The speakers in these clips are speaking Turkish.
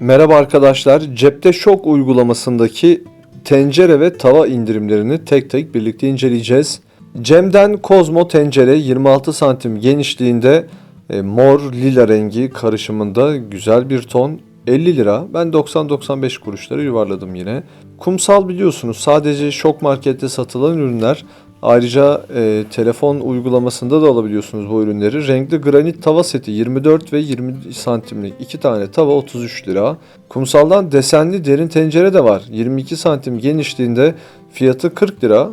Merhaba arkadaşlar. Cepte Şok uygulamasındaki tencere ve tava indirimlerini tek tek birlikte inceleyeceğiz. Cem'den Kozmo tencere 26 santim genişliğinde e, mor lila rengi karışımında güzel bir ton 50 lira. Ben 90-95 kuruşları yuvarladım yine. Kumsal biliyorsunuz sadece şok markette satılan ürünler. Ayrıca e, telefon uygulamasında da alabiliyorsunuz bu ürünleri. Renkli granit tava seti 24 ve 20 santimlik iki tane tava 33 lira. Kumsaldan desenli derin tencere de var. 22 santim genişliğinde fiyatı 40 lira.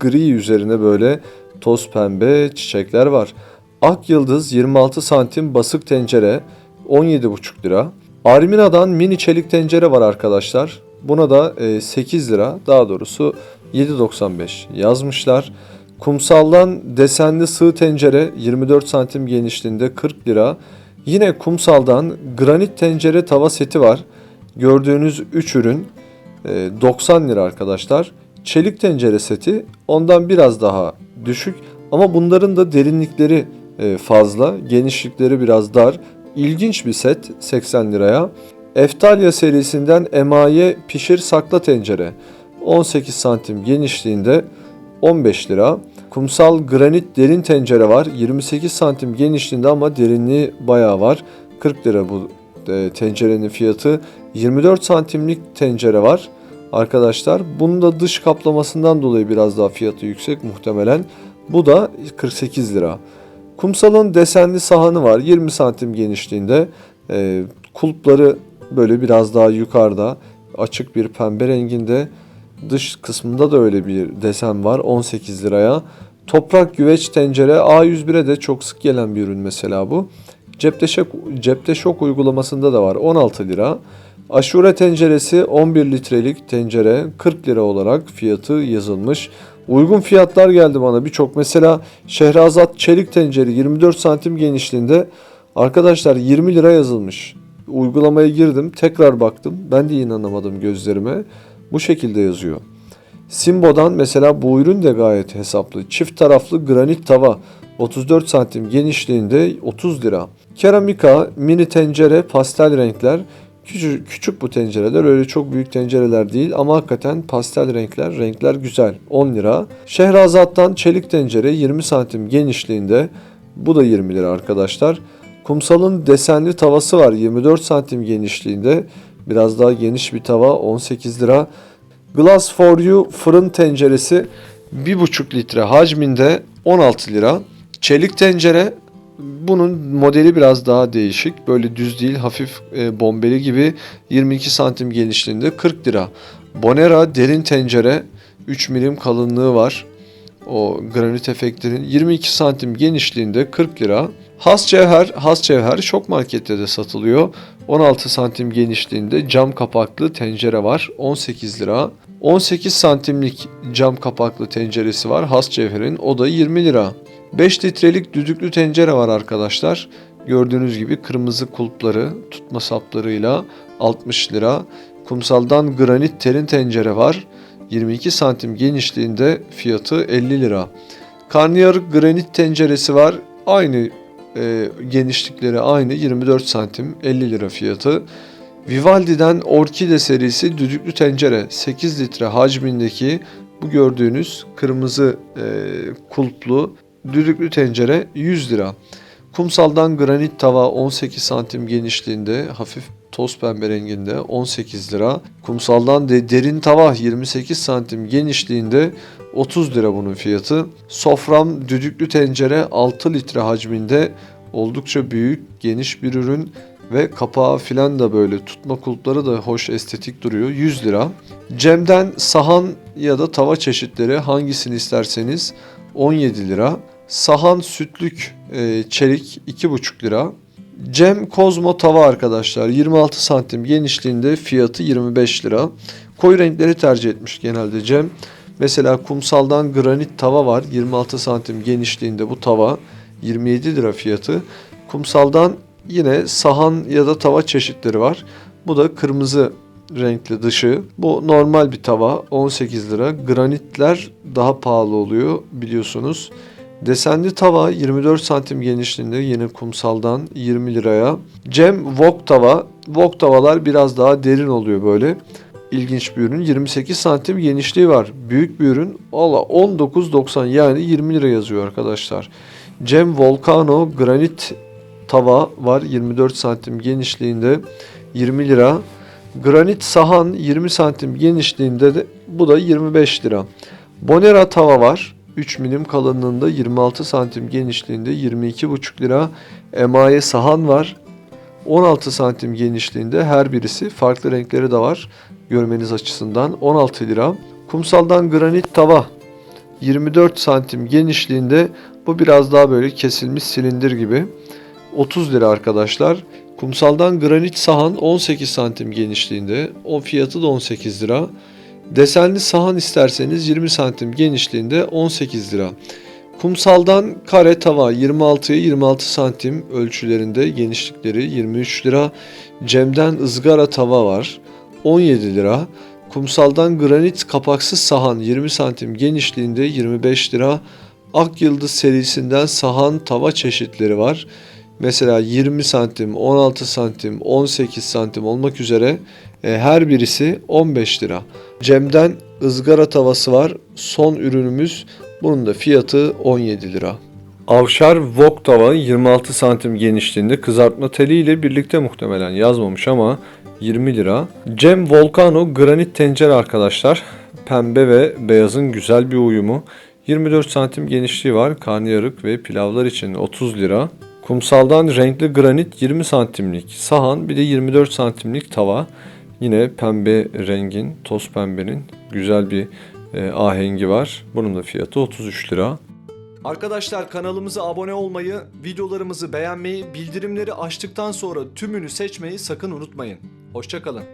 Gri üzerine böyle toz pembe çiçekler var. Ak Yıldız 26 santim basık tencere 17,5 lira. Armina'dan mini çelik tencere var arkadaşlar. Buna da e, 8 lira daha doğrusu 7.95 yazmışlar. Kumsaldan desenli sığ tencere 24 santim genişliğinde 40 lira. Yine kumsaldan granit tencere tava seti var. Gördüğünüz 3 ürün e, 90 lira arkadaşlar. Çelik tencere seti ondan biraz daha düşük ama bunların da derinlikleri e, fazla, genişlikleri biraz dar. İlginç bir set 80 liraya. Eftalya serisinden emaye pişir sakla tencere 18 santim genişliğinde 15 lira. Kumsal granit derin tencere var 28 santim genişliğinde ama derinliği bayağı var 40 lira bu e, tencerenin fiyatı. 24 santimlik tencere var arkadaşlar. Bunun da dış kaplamasından dolayı biraz daha fiyatı yüksek muhtemelen. Bu da 48 lira. Kumsalın desenli sahanı var 20 santim genişliğinde. E, kulpları böyle biraz daha yukarıda açık bir pembe renginde. Dış kısmında da öyle bir desen var 18 liraya. Toprak güveç tencere A101'e de çok sık gelen bir ürün mesela bu. Cepte şok, cepte şok uygulamasında da var 16 lira. Aşure tenceresi 11 litrelik tencere 40 lira olarak fiyatı yazılmış. Uygun fiyatlar geldi bana birçok. Mesela Şehrazat çelik tencere 24 santim genişliğinde arkadaşlar 20 lira yazılmış. Uygulamaya girdim tekrar baktım. Ben de inanamadım gözlerime. Bu şekilde yazıyor. Simbo'dan mesela bu ürün de gayet hesaplı. Çift taraflı granit tava 34 santim genişliğinde 30 lira. Keramika mini tencere pastel renkler. Küçük, küçük bu tencereler öyle çok büyük tencereler değil ama hakikaten pastel renkler renkler güzel 10 lira. Şehrazat'tan çelik tencere 20 santim genişliğinde bu da 20 lira arkadaşlar. Kumsal'ın desenli tavası var 24 santim genişliğinde biraz daha geniş bir tava 18 lira. Glass for You fırın tenceresi 1,5 litre hacminde 16 lira. Çelik tencere bunun modeli biraz daha değişik. Böyle düz değil hafif e, bombeli gibi 22 santim genişliğinde 40 lira. Bonera derin tencere 3 milim kalınlığı var. O granit efektlerin 22 santim genişliğinde 40 lira. Has cevher, has cevher şok markette de satılıyor. 16 santim genişliğinde cam kapaklı tencere var 18 lira. 18 santimlik cam kapaklı tenceresi var has cevherin o da 20 lira. 5 litrelik düdüklü tencere var arkadaşlar. Gördüğünüz gibi kırmızı kulpları tutma saplarıyla 60 lira. Kumsaldan granit terin tencere var. 22 santim genişliğinde fiyatı 50 lira. Karnıyarık granit tenceresi var. Aynı e, genişlikleri aynı 24 santim 50 lira fiyatı. Vivaldi'den Orkide serisi düdüklü tencere 8 litre hacmindeki bu gördüğünüz kırmızı e, kulplu düdüklü tencere 100 lira. Kumsaldan granit tava 18 santim genişliğinde hafif toz pembe renginde 18 lira. Kumsaldan de derin tava 28 santim genişliğinde 30 lira bunun fiyatı. Sofram düdüklü tencere 6 litre hacminde oldukça büyük geniş bir ürün ve kapağı filan da böyle tutma kulpları da hoş estetik duruyor 100 lira. Cem'den sahan ya da tava çeşitleri hangisini isterseniz 17 lira. Sahan sütlük e, çelik 2,5 lira. Cem Kozmo tava arkadaşlar 26 santim genişliğinde fiyatı 25 lira. Koyu renkleri tercih etmiş genelde Cem. Mesela kumsaldan granit tava var 26 santim genişliğinde bu tava 27 lira fiyatı. Kumsaldan yine sahan ya da tava çeşitleri var. Bu da kırmızı renkli dışı. Bu normal bir tava 18 lira. Granitler daha pahalı oluyor biliyorsunuz. Desenli tava 24 santim genişliğinde yine kumsaldan 20 liraya. Cem Wok tava. Wok tavalar biraz daha derin oluyor böyle. İlginç bir ürün. 28 santim genişliği var. Büyük bir ürün. Valla 19.90 yani 20 lira yazıyor arkadaşlar. Cem Volcano granit tava var 24 santim genişliğinde 20 lira. Granit sahan 20 santim genişliğinde de bu da 25 lira. Bonera tava var. 3 milim kalınlığında 26 santim genişliğinde 22,5 lira. Emaye sahan var. 16 santim genişliğinde her birisi farklı renkleri de var. Görmeniz açısından 16 lira. Kumsaldan granit tava 24 santim genişliğinde bu biraz daha böyle kesilmiş silindir gibi. 30 lira arkadaşlar. Kumsaldan granit sahan 18 santim genişliğinde. O fiyatı da 18 lira. Desenli sahan isterseniz 20 santim genişliğinde 18 lira. Kumsaldan kare tava 26'ya 26 santim ölçülerinde genişlikleri 23 lira. Cem'den ızgara tava var 17 lira. Kumsaldan granit kapaksız sahan 20 santim genişliğinde 25 lira. Ak Yıldız serisinden sahan tava çeşitleri var. Mesela 20 santim, 16 santim, 18 santim olmak üzere her birisi 15 lira. Cem'den ızgara tavası var. Son ürünümüz. Bunun da fiyatı 17 lira. Avşar Wok tava 26 santim genişliğinde kızartma teliyle birlikte muhtemelen yazmamış ama 20 lira. Cem Volcano granit tencere arkadaşlar. Pembe ve beyazın güzel bir uyumu. 24 santim genişliği var. Karnıyarık ve pilavlar için 30 lira. Kumsaldan renkli granit 20 santimlik sahan bir de 24 santimlik tava. Yine pembe rengin, toz pembenin güzel bir e, ahengi var. Bunun da fiyatı 33 lira. Arkadaşlar kanalımıza abone olmayı, videolarımızı beğenmeyi, bildirimleri açtıktan sonra tümünü seçmeyi sakın unutmayın. Hoşçakalın.